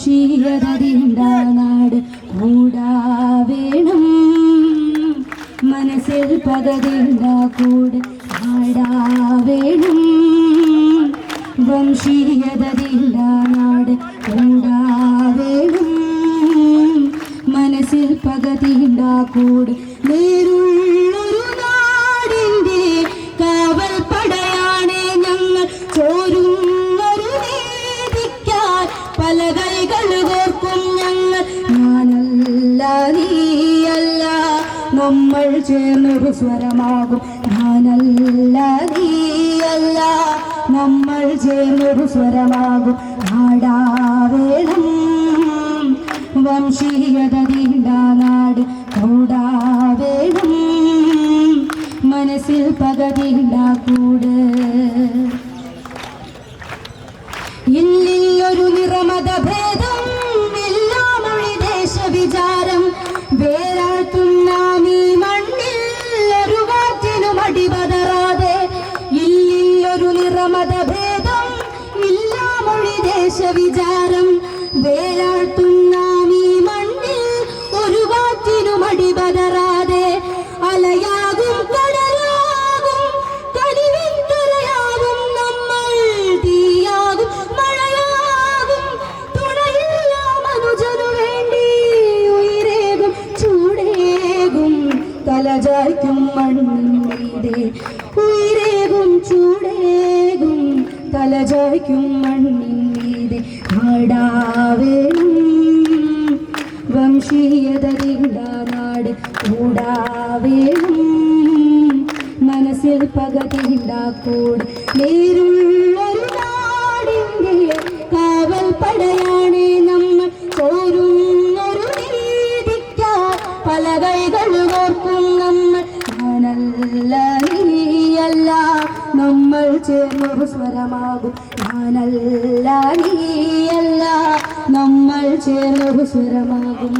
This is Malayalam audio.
വംശീയതതിണ്ട നാട് കൂടാ വേണം മനസ്സിൽ പകതിണ്ട കൂട് ആടാ വേണം വംശീയതതിണ്ട നാട് കൂടാ വേണം മനസ്സിൽ പകതിണ്ട കൂട് നമ്മൾ ചേർന്നൊരു സ്വരമാകും. ഞാനല്ല നീയല്ല. നമ്മൾ ചേർന്നൊരു സ്വരമാകും. നാടാവേണം വംശീയത നീണ്ട നാട് കൂടാവേണം. മനസ്സിൽ പകതിണ്ട കൂട്. ഇല്ലിയൊരു ഇല്ലിയൊരു ഇല്ലാ മൊഴി ദേശ വിചാരം വേരാഴ്ത്തുന്നാമീ മണ്ണിൽ ഒരു കാറ്റിനും അടിപതറാതെ അലയാകും കടലാകും കടിവിന്തരയാകും നമ്മൾ. തീയാകും മഴയാകും തുണയില്ല മനുജനു വേണ്ടി ഉയരേകും ചൂടേകും തലചായ്ക്കും മണ്ണിന്റെ തലചായ്ക്കും മണ്ണിന്റെ നാടാവേണം വംശീയതരിണ്ട നാട് കൂടാവേണം. മനസ്സിൽ പകതില്ല കൂട് നേരുള്ളൊരു നാടിന്റെ കാവൽ പടയാണേ നമ്മൾ. ചോരുന്നൊരു നീതിക്കാ പല കൈകൾ ഓർക്കും നമ്മൾ. ഞാനല്ല നീയല്ല നമ്മൾ ചേർന്നൊരു സ്വരമാകും. ഞാനല്ല നീയല്ല നമ്മൾ ചേർന്നൊരു സ്വരമാകും.